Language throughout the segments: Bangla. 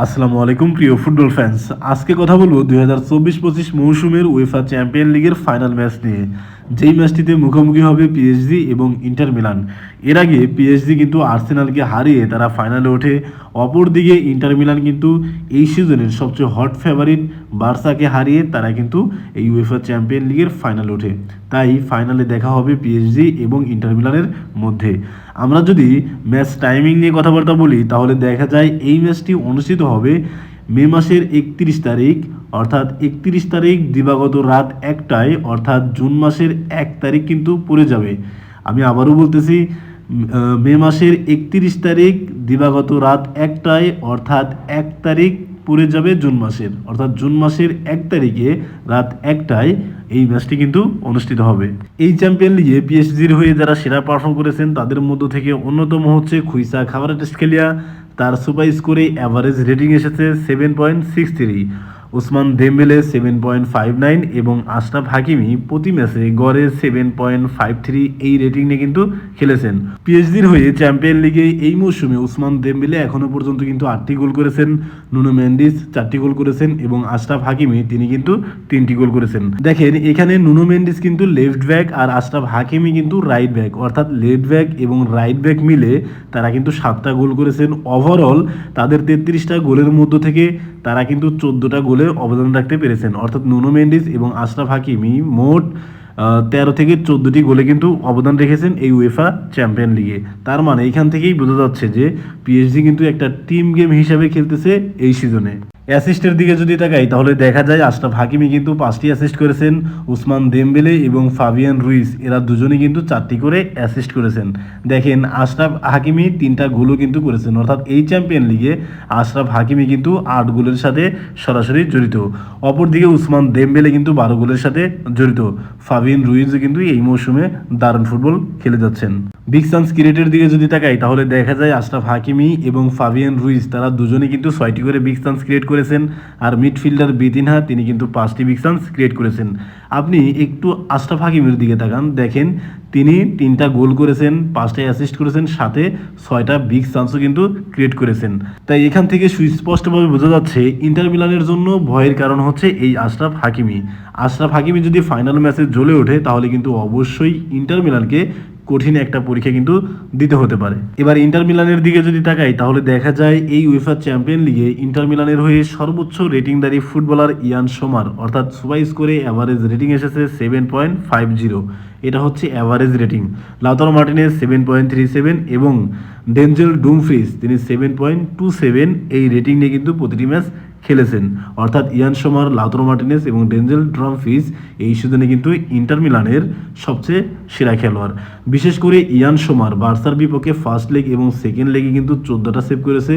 আসসালামু আলাইকুম, প্রিয় ফুটবল ফ্যান্স আজকে কথা বলব দুই হাজার চব্বিশ পঁচিশ মৌসুমের উয়েফা চ্যাম্পিয়ন লিগের ফাইনাল ম্যাচ নিয়ে। যেই ম্যাচটিতে মুখোমুখি হবে পিএসজি এবং ইন্টার মিলান এর আগে পিএসজি কিন্তু আর্সেনালকে হারিয়ে তারা ফাইনালে ওঠে। অপরদিকে ইন্টার মিলান কিন্তু এই সিজনের সবচেয়ে হট ফেভারিট বার্সাকে হারিয়ে তারা কিন্তু এই উয়েফা চ্যাম্পিয়ন লিগের ফাইনালে ওঠে। তাই ফাইনালে দেখা হবে পিএসজি এবং ইন্টার মিলানের মধ্যে। আমরা যদি ম্যাচ টাইমিং নিয়ে কথাবার্তা বলি, তাহলে দেখা যায় এই ম্যাচটি অনুষ্ঠিত হবে মে মাসের একত্রিশ তারিখ, অর্থাৎ একত্রিশ তারিখ দিবাগত রাত একটায়, অর্থাৎ জুন মাসের এক তারিখ কিন্তু পড়ে যাবে। আমি আবারও বলতেছি মে মাসের একত্রিশ তারিখ দিবাগত রাত একটায়, অর্থাৎ এক তারিখ পড়ে যাবে জুন মাসের। অর্থাৎ জুন মাসের এক তারিখে রাত একটায় এই ম্যাচটি কিন্তু অনুষ্ঠিত হবে। এই চ্যাম্পিয়ন লিগে পিএসজির হয়ে যারা সেরা পারফর্ম করেছেন, তাদের মধ্য থেকে অন্যতম হচ্ছে খুইসা খাবার টেস্ট খেলিয়া, তার সুপার স্কোরে অ্যাভারেজ রেটিং এসেছে seven point six three Ousmane Dembele seven point five nine এবং আশরাফ হাকিমি প্রতি ম্যাচে গড়ে সেভেন পয়েন্ট ফাইভ থ্রি এই রেটিং নিয়ে কিন্তু খেলেছেন। পিএইচডির হয়ে চ্যাম্পিয়ন লিগে এই মৌসুমে ওসমান দেমবেলে এখনও পর্যন্ত কিন্তু আটটি গোল করেছেন। নুনো মেন্ডিস চারটি গোল করেছেন এবং আশরাফ হাকিমি তিনি কিন্তু তিনটি গোল করেছেন। দেখেন, এখানে নুনো মেন্ডিস কিন্তু লেফট ব্যাক আর আশরাফ হাকিমি কিন্তু রাইট ব্যাক অর্থাৎ লেফট ব্যাক এবং রাইট ব্যাক মিলে তারা কিন্তু সাতটা গোল করেছেন। ওভারঅল তাদের তেত্রিশটা গোলের মধ্য থেকে তারা কিন্তু চোদ্দোটা গোলে অবদান রাখতে পেরেছেন। অর্থাৎ নুনো মেন্ডিস এবং আশরাফ হাকিমি মোট তেরো থেকে চোদ্দোটি গোলে কিন্তু অবদান রেখেছেন এই উয়েফা চ্যাম্পিয়ন লিগে। তার মানে এইখান থেকেই বোঝা যাচ্ছে যে পিএসজি কিন্তু একটা টিম গেম হিসাবে খেলতেছে এই সিজনে। অ্যাসিস্টের দিকে যদি তাকাই, তাহলে দেখা যায় আশরাফ হাকিমি কিন্তু পাঁচটি অ্যাসিস্ট করেছেন, উসমান দেমবেলে এবং ফাবিয়ান রুইস। এরা দুজনেই কিন্তু চারটি করে অ্যাসিস্ট করেছেন। দেখেন, আশরাফ হাকিমি তিনটা গোলও কিন্তু করেছেন। অর্থাৎ এই চ্যাম্পিয়ন লিগে আশরাফ হাকিমি কিন্তু আট গোলের সাথে সরাসরি জড়িত। অপরদিকে উসমান দেমবেলে কিন্তু বারো গোলের সাথে জড়িত। ফাবিয়ান রুইসও কিন্তু এই মৌসুমে দারুণ ফুটবল খেলে যাচ্ছেন। বিগ সান্স ক্রিকেটের দিকে যদি তাকাই, তাহলে দেখা যায় আশরাফ হাকিমি এবং ফাবিয়ান রুইস, তারা দুজনে কিন্তু ছয়টি করে বিগ সান্স ক্রিয়েট করেছেন আর মিডফিল্ডার বিতিনহা তিনি কিন্তু পাঁচটি বিগ চান্স ক্রিয়েট করেছেন। আপনি একটু আশরাফ হাকিমের দিকে তাকান, দেখেন তিনি তিনটা গোল করেছেন পাঁচটা অ্যাসিস্ট করেছেন, সাথে ছয়টা বিগ চান্সও কিন্তু ক্রিয়েট করেছেন। তাই এখান থেকে সুস্পষ্টভাবে বোঝা যাচ্ছে ইন্টার মিলানের জন্য ভয়ের কারণ হচ্ছে এই আশরাফ হাকিমি আশরাফ হাকিমি যদি ফাইনাল ম্যাচে জ্বলে ওঠে, তাহলে কিন্তু অবশ্যই ইন্টার মিলানকে কঠিন একটা পরীক্ষা কিন্তু দিতে হতে পারে। এবার ইন্টার মিলানের দিকে যদি তাকাই, তাহলে দেখা যায় এই উয়েফা চ্যাম্পিয়ন লিগে ইন্টার মিলানের হয়ে সর্বোচ্চ রেটিংদারি ফুটবলার ইয়ান সোমার, অর্থাৎ সুপার করে অ্যাভারেজ রেটিং এসেছে সেভেন পয়েন্ট ফাইভ জিরো এটা হচ্ছে average rating Lautaro Martinez seven point three seven এবং ডেঞ্জেল ডুমফ্রিজ, তিনি সেভেন পয়েন্ট টু সেভেন এই রেটিং নিয়ে কিন্তু প্রতিটি ম্যাচ খেলেছেন। অর্থাৎ ইয়ান সোমার, লাউতরো মার্টিনেস এবং ডেঞ্জেল ড্রামফিস এই সিজনে কিন্তু ইন্টার মিলানের সবচেয়ে সেরা খেলোয়াড়। বিশেষ করে ইয়ান সোমার, বার্সার বিপক্ষে ফার্স্ট লেগ এবং সেকেন্ড লেগে কিন্তু চোদ্দোটা সেভ করেছে।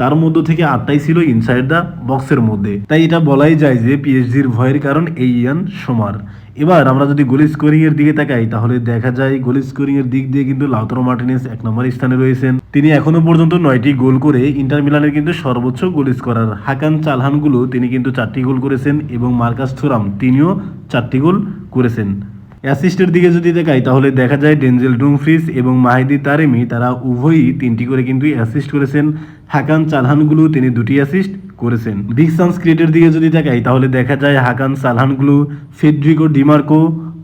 তার মধ্য থেকে আটটাই ছিল ইনসাইড দ্য বক্সের মধ্যে। তাই এটা বলাই যায় যে পিএইচডির ভয়ের কারণ এই ইয়ান সোমার। এবার আমরা যদি গোল স্কোরিং এর দিকে তাকাই, তাহলে দেখা যায় গোল স্কোরিং এর দিক দিয়ে কিন্তু লাউতরো মার্টিনেস এক নম্বর স্থানে রয়েছেন। তিনি এখনও পর্যন্ত নয়টি গোল করে ইন্টার মিলানের কিন্তু সর্বোচ্চ গোল স্কোরার হাকান চালহানগুলো তিনি কিন্তু চারটি গোল করেছেন এবং মার্কাস থুরাম তিনিও চারটি গোল করেছেন। অ্যাসিস্টের দিকে যদি দেখাই তাহলে দেখা যায় ডেঞ্জেল ডুমফ্রিস এবং মাহিদি তারেমি, তারা উভয়ই তিনটি করে কিন্তু অ্যাসিস্ট করেছেন। হাকান চালহানগুলো তিনি দুটি অ্যাসিস্ট করেছেন। বিগ সান্স ক্রিকেটের দিকে যদি তাকাই, তাহলে দেখা যায় হাকান সালহানগুলো ফেডরিকো ডিমার্কো,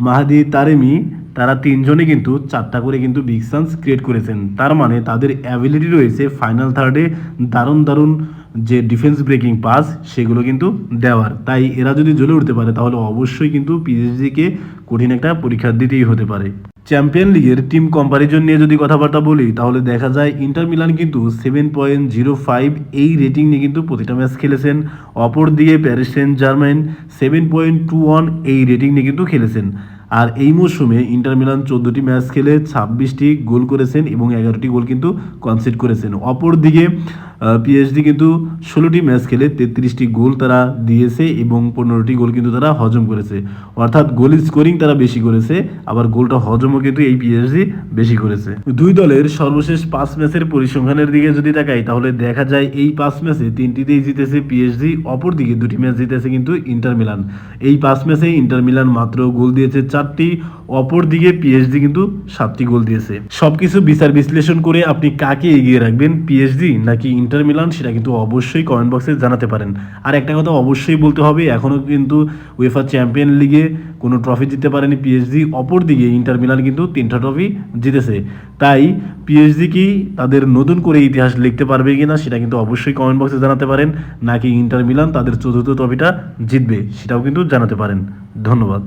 মাহাদি তারেমি, তারা তিনজনে কিন্তু চারটা করে কিন্তু বিগ সান্স ক্রিয়েট করেছেন। তার মানে তাদের অ্যাবিলিটি রয়েছে ফাইনাল থার্ডে দারুণ দারুণ যে ডিফেন্স ব্রেকিং পাস সেগুলো কিন্তু দেওয়ার। তাই এরা যদি জ্বলে উঠতে পারে, তাহলে অবশ্যই কিন্তু পিএসজিকে কঠিন একটা পরীক্ষা দিতেই হতে পারে। চ্যাম্পিয়ন লিগের টিম কম্পারিজন নিয়ে যদি কথাবার্তা বলি, তাহলে দেখা যায় ইন্টার মিলান কিন্তু সেভেন পয়েন্ট জিরো ফাইভ এই রেটিং নিয়ে কিন্তু প্রতিটা ম্যাচ খেলেছেন। অপর দিকে Paris Saint Germain seven point two one এই রেটিং নিয়ে কিন্তু খেলেছেন। আর এই মৌসুমে ইন্টার মিলান চোদ্দোটি ম্যাচ খেলে ছাব্বিশটি গোল করেছেন এবং এগারোটি গোল কিন্তু কনসিড করেছেন। অপর পিএইচডি কিন্তু ষোলোটি ম্যাচ খেলে তেত্রিশটি গোল তারা দিয়েছে এবং পনেরোটি গোল কিন্তু তারা হজম করেছে। অর্থাৎ গোল স্কোরিং তারা বেশি করেছে, আবার গোলটা হজমও কিন্তু এই পিএইচডি বেশি করেছে। দুই দলের সর্বশেষ পাঁচ ম্যাচের পরিসংখ্যানের দিকে যদি তাকাই, তাহলে দেখা যায় এই পাঁচ ম্যাচে তিনটিতেই জিতেছে পিএইচডি অপর দিকে দুটি ম্যাচ জিতেছে কিন্তু ইন্টার মিলান এই পাঁচ ম্যাচে ইন্টার মিলান মাত্র গোল দিয়েছে চারটি অপরদিকে পিএইচডি কিন্তু সাতটি গোল দিয়েছে। সবকিছু বিচার বিশ্লেষণ করে আপনি কাকে এগিয়ে রাখবেন পিএইচডি নাকি ইন্টার মিলান সেটা কিন্তু অবশ্যই কমেন্ট বক্সে জানাতে পারেন। আর একটা কথা অবশ্যই বলতে হবে এখনও কিন্তু উয়েফা চ্যাম্পিয়ন লিগে কোনো ট্রফি জিততে পারেনি পিএইচডি অপরদিকে ইন্টার মিলান কিন্তু তিনটা ট্রফি জিতেছে। তাই পিএইচডি কি তাদের নতুন করে ইতিহাস লিখতে পারবে কিনা সেটা কিন্তু অবশ্যই কমেন্ট বক্সে জানাতে পারেন, নাকি ইন্টার মিলান তাদের চতুর্থ ট্রফিটা জিতবে সেটাও কিন্তু জানাতে পারেন। ধন্যবাদ।